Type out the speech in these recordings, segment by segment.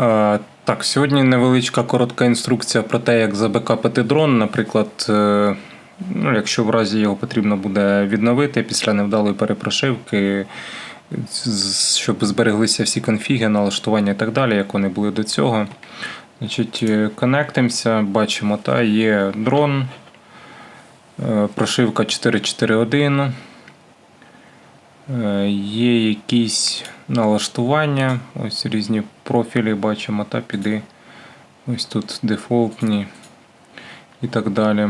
Е, Так, сьогодні невеличка коротка інструкція про те, як забекапити дрон. Наприклад, е, ну, якщо в разі його потрібно буде відновити після невдалої перепрошивки, щоб збереглися всі конфіги, налаштування і так далі, як вони були до цього. Значить, е, коннектимося, бачимо, та є дрон, прошивка 441. Е, Є якісь налаштування, ось різні профілі бачимо, та піди. Ось тут дефолтні і так далі.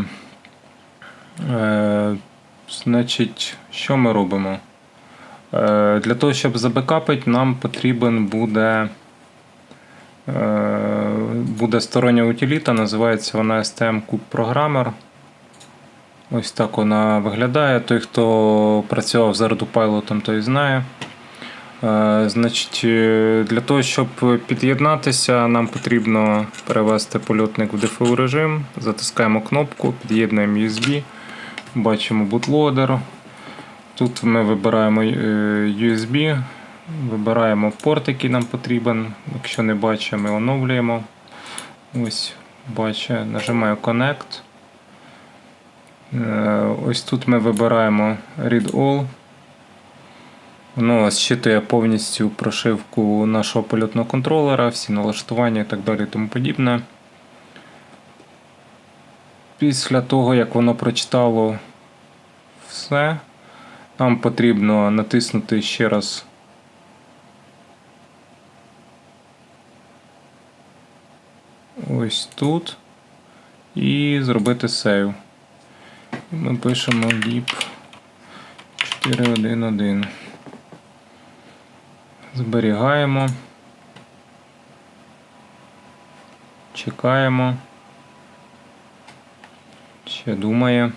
Е, значить, що ми робимо? Е, для того, щоб забекапити, нам потрібен буде, е, буде стороння утиліта, називається вона STM Cube Programmer. Ось так вона виглядає. Той, хто працював з Autopilot, той знає. Е, Значить, е, для того, щоб під'єднатися, нам потрібно перевести польотник в DFU режим. Затискаємо кнопку, під'єднуємо USB, бачимо bootloader. Тут ми вибираємо е, USB, вибираємо порт, який нам потрібен. Якщо не бачимо, ми оновлюємо. Ось, бачу, нажимаю Connect. Е, Ось тут ми вибираємо Read All. Воно зчитує повністю прошивку нашого польотного контролера, всі налаштування і так далі і тому подібне. Після того, як воно прочитало все, нам потрібно натиснути ще раз ось тут і зробити сейв. Ми пишемо lib 411. Зберігаємо. Чекаємо. Ще думає.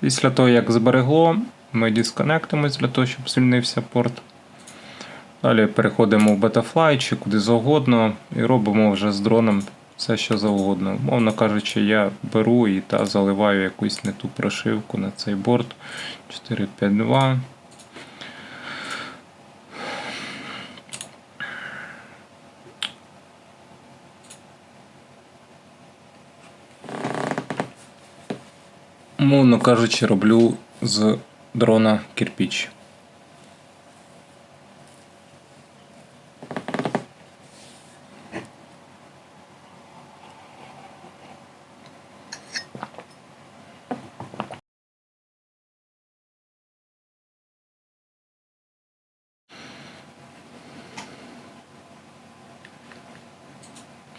Після того, як зберегло, ми дисконектимось для того, щоб звільнився порт. Далі переходимо в Betafly чи куди завгодно і робимо вже з дроном все, що завгодно. Мовно кажучи, я беру і та заливаю якусь не ту прошивку на цей борт 452. Мовно кажучи, роблю з дрона кирпіч.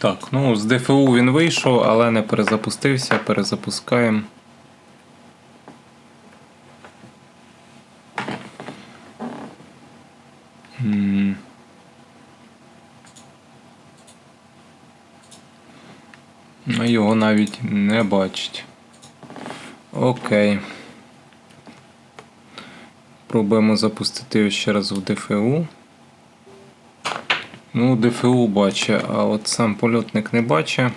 Так, ну з ДФУ він вийшов, але не перезапустився. Перезапускаємо. Ну, його навіть не бачить. Окей. Пробуємо запустити його ще раз в ДФУ. Ну, ДФУ бачить, а от сам польотник не бачить.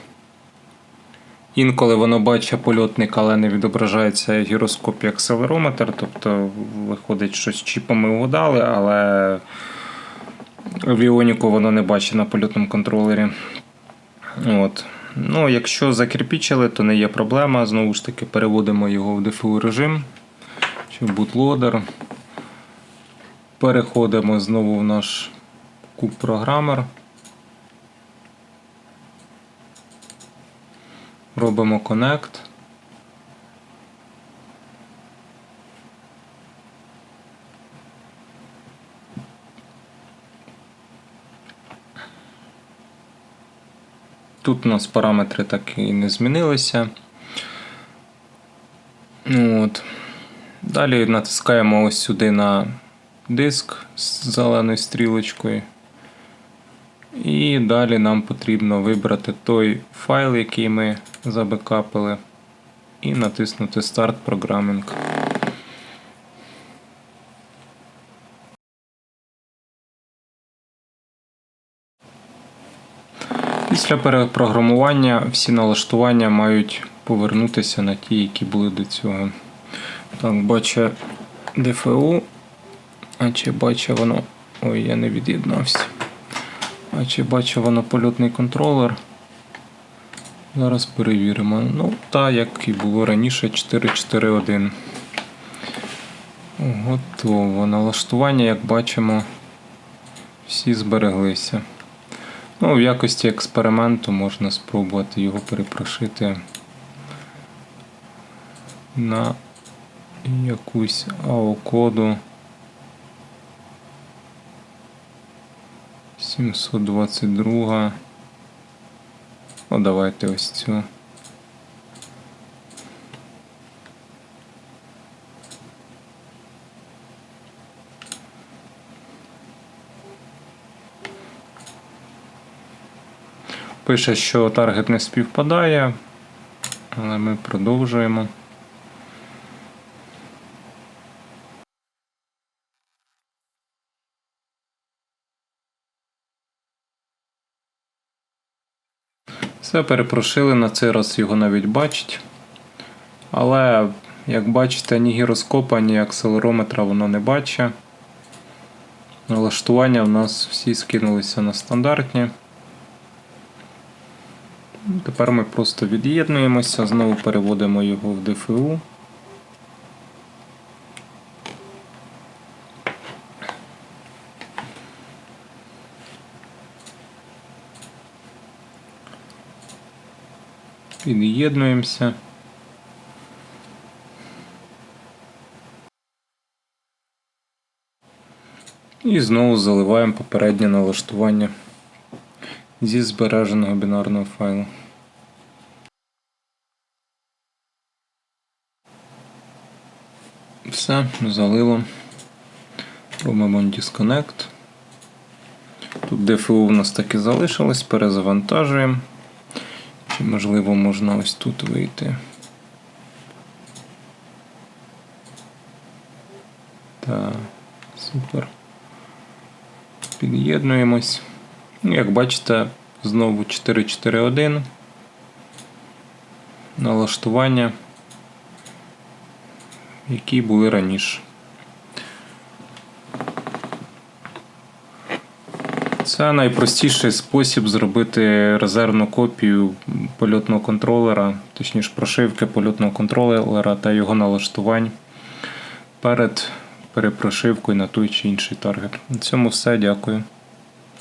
Інколи воно бачить польотник, але не відображається гіроскоп і акселерометр. Тобто виходить, що з чіпами угадали, але авіоніку воно не бачить на польотному контролері. От. Ну, якщо закирпічили, то не є проблема. Знову ж таки, переводимо його в DFU режим чи в bootloader. Переходимо знову в наш куб програмер. Робимо Connect. Тут у нас параметри так і не змінилися. Ну, От. Далі натискаємо ось сюди на диск з зеленою стрілочкою. І далі нам потрібно вибрати той файл, який ми забекапили, і натиснути Start Programming. Після перепрограмування всі налаштування мають повернутися на ті, які були до цього. Так, бачу DFU А чи бачить воно. Ой, я не від'єднався. А чи бачить воно польотний контролер? Зараз перевіримо. Ну, та, як і було раніше, 441. Готово. Налаштування, як бачимо, всі збереглися. Ну, в якості експерименту можна спробувати його перепрошити на якусь AO-коду 722. Ну, давайте ось цю. Пише, що таргет не співпадає, але ми продовжуємо. Все перепрошили, на цей раз його навіть бачить. Але, як бачите, ні гіроскопа, ні акселерометра воно не бачить. Налаштування в нас всі скинулися на стандартні. Тепер ми просто від'єднуємося, знову переводимо його в ДФУ. Під'єднуємося. І знову заливаємо попереднє налаштування зі збереженого бінарного файлу. Все, залило. Робимо Disconnect. Тут DFU у нас так і залишилось, перезавантажуємо. Чи можливо можна ось тут вийти. Так, супер. Під'єднуємось. Ну, Як бачите, знову 441. Налаштування, які були раніше. Це найпростіший спосіб зробити резервну копію польотного контролера, точніше прошивки польотного контролера та його налаштувань перед перепрошивкою на той чи інший таргет. На цьому все. Дякую.